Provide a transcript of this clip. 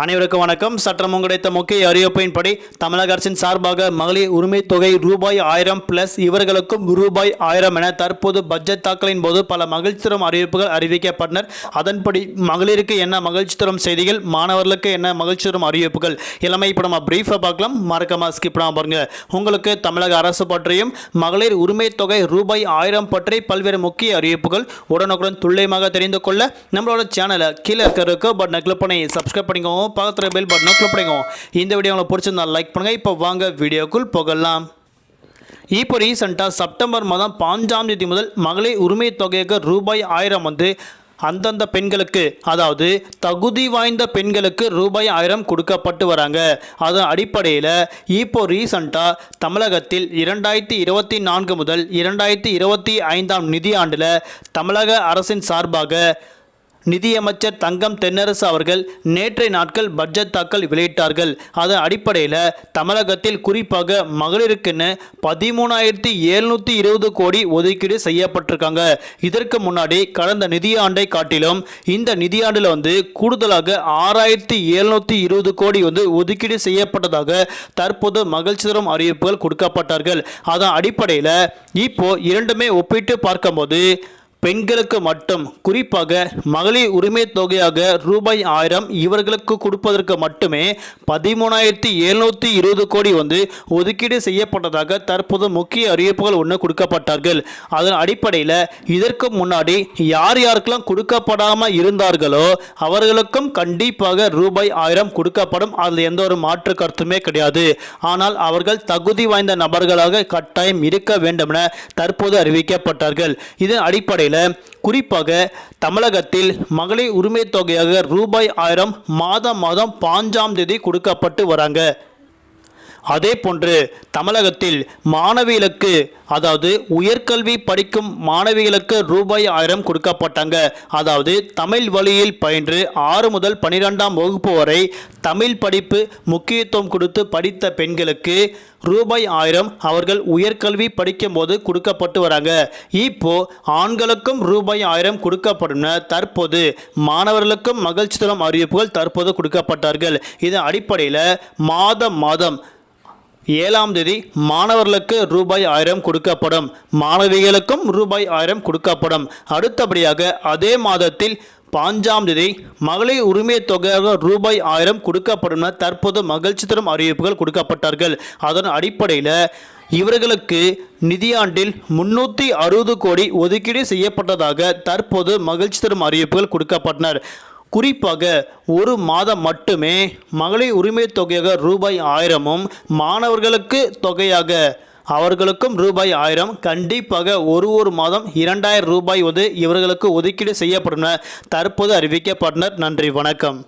அனைவருக்கும் வணக்கம். சட்டம் கிடைத்த முக்கிய அறிவிப்பின்படி தமிழக அரசின் சார்பாக மகளிர் உரிமை தொகை ரூபாய் ஆயிரம் பிளஸ் இவர்களுக்கும் ரூபாய் ஆயிரம் என தற்போது பட்ஜெட் தாக்கலின் போது பல மகிழ்ச்சி தரும் அறிவிப்புகள் அறிவிக்கப்பட்டனர். அதன்படி மகளிருக்கு என்ன மகிழ்ச்சி தரும் செய்திகள் மாணவர்களுக்கு என்ன மகிழ்ச்சி தரும் அறிவிப்புகள் எல்லாமே இப்போ நம்ம பிரீஃபாக பார்க்கலாம். மறக்காம ஸ்கிப் பண்ணாமல் பாருங்க. உங்களுக்கு தமிழக அரசு பற்றியும் மகளிர் உரிமை தொகை ரூபாய் ஆயிரம் பற்றி பல்வேறு முக்கிய அறிவிப்புகள் உடனுக்குடன் துல்லியமாக தெரிந்து கொள்ள நம்மளோட சேனலை கீழே இருக்கிற பட் கிளிக் பண்ணி சப்ஸ்கிரைப் பண்ணிக்கோங்க. பக்கத்தில் பெல் பட்டனும் கிளிக் பண்ணிக்கோங்க இந்த வீடியோ உங்களுக்கு பிடிச்சிருந்தா லைக் பண்ணுங்கள் இப்போ வாங்க வீடியோக்குள் போகலாம். இப்போ ரீசெண்டாக செப்டம்பர் மாதம் பாஞ்சாம் தேதி முதல் மகளிர் உரிமை தொகைக்கு ரூபாய் ஆயிரம் வந்து அந்தந்த பெண்களுக்கு அதாவது தகுதி வாய்ந்த பெண்களுக்கு ரூபாய் ஆயிரம் கொடுக்கப்பட்டு வராங்க. அதன் அடிப்படையில் இப்போ ரீசண்டாக தமிழகத்தில் இரண்டாயிரத்தி இருபத்தி நான்கு முதல் இரண்டாயிரத்தி இருபத்தி ஐந்தாம் நிதியாண்டில் தமிழக அரசின் சார்பாக நிதியமைச்சர் தங்கம் தென்னரசு அவர்கள் நேற்றைய நாட்கள் பட்ஜெட் தாக்கல் வெளியிட்டார்கள். அதன் அடிப்படையில் தமிழகத்தில் குறிப்பாக மகளிருக்குன்னு பதிமூணாயிரத்தி எழுநூற்றி இருபது கோடி ஒதுக்கீடு செய்யப்பட்டிருக்காங்க. இதற்கு முன்னாடி கடந்த நிதியாண்டை காட்டிலும் இந்த நிதியாண்டில் வந்து கூடுதலாக ஆறாயிரத்தி எழுநூற்றி இருபது கோடி வந்து ஒதுக்கீடு செய்யப்பட்டதாக தற்போது மகிழ்ச்சி தரும் அறிவிப்புகள் கொடுக்கப்பட்டார்கள். அதன் அடிப்படையில் இப்போ இரண்டுமே ஒப்பிட்டு பார்க்கும்போது பெண்களுக்கு மட்டும் குறிப்பாக மகளிர் உரிமை தொகையாக ரூபாய் ஆயிரம் இவர்களுக்கு கொடுப்பதற்கு மட்டுமே பதிமூணாயிரத்தி எழுநூற்றி இருபது கோடி வந்து ஒதுக்கீடு செய்யப்பட்டதாக தற்போது முக்கிய அறிவிப்புகள் ஒன்று கொடுக்கப்பட்டார்கள். அதன் அடிப்படையில் இதற்கு முன்னாடி யார் யாருக்கெல்லாம் கொடுக்கப்படாமல் இருந்தார்களோ அவர்களுக்கும் கண்டிப்பாக ரூபாய் ஆயிரம் கொடுக்கப்படும். அதில் எந்த ஒரு மாற்று கருத்துமே கிடையாது. ஆனால் அவர்கள் தகுதி வாய்ந்த நபர்களாக கட்டாயம் இருக்க வேண்டும் என தற்போது அறிவிக்கப்பட்டார்கள். இதன் அடிப்படையில் குறிப்பாக தமிழகத்தில் மகளிர் உரிமை தொகையாக ரூபாய் ஆயிரம் மாதம் மாதம் பாஞ்சாம் தேதி கொடுக்கப்பட்டு வராங்க. அதே போன்று தமிழகத்தில் மாணவிகளுக்கு அதாவது உயர்கல்வி படிக்கும் மாணவிகளுக்கு ரூபாய் ஆயிரம் கொடுக்கப்பட்டாங்க. அதாவது தமிழ் வழியில் பயின்று ஆறு முதல் பனிரெண்டாம் வகுப்பு வரை தமிழ் படிப்பு முக்கியத்துவம் கொடுத்து படித்த பெண்களுக்கு ரூபாய் ஆயிரம் அவர்கள் உயர்கல்வி படிக்கும் போது கொடுக்கப்பட்டு வராங்க. இப்போ ஆண்களுக்கும் ரூபாய் ஆயிரம் கொடுக்கப்படும் தற்போது மாணவர்களுக்கும் மகிழ்ச்சி தரும் அறிவிப்புகள் தற்போது கொடுக்கப்பட்டார்கள். இதன் அடிப்படையில் மாதம் மாதம் ஏழாம் தேதி மாணவர்களுக்கு ரூபாய் ஆயிரம் கொடுக்கப்படும். மாணவிகளுக்கும் ரூபாய் ஆயிரம் கொடுக்கப்படும். அடுத்தபடியாக அதே மாதத்தில் பாஞ்சாம் தேதி மகளிர் உரிமை தொகையாக ரூபாய் ஆயிரம் கொடுக்கப்படும் தற்போது மகிழ்ச்சி தரும் அறிவிப்புகள் கொடுக்கப்பட்டார்கள். அதன் அடிப்படையில் இவர்களுக்கு நிதியாண்டில் முன்னூற்றி அறுபது கோடி ஒதுக்கீடு செய்யப்பட்டதாக தற்போது மகிழ்ச்சி தரும் அறிவிப்புகள் கொடுக்கப்பட்டனர். குறிப்பாக ஒரு மாதம் மட்டுமே மகளிர் உரிமை தொகையாக ரூபாய் ஆயிரமும் மாணவர்களுக்கு தொகையாக அவர்களுக்கும் ரூபாய் ஆயிரம். கண்டிப்பாக ஒரு ஒரு மாதம் இரண்டாயிரம் ரூபாய் வந்து இவர்களுக்கு ஒதுக்கீடு செய்யப்படும் தற்போது அறிவிக்கப்பட்டனர். நன்றி வணக்கம்.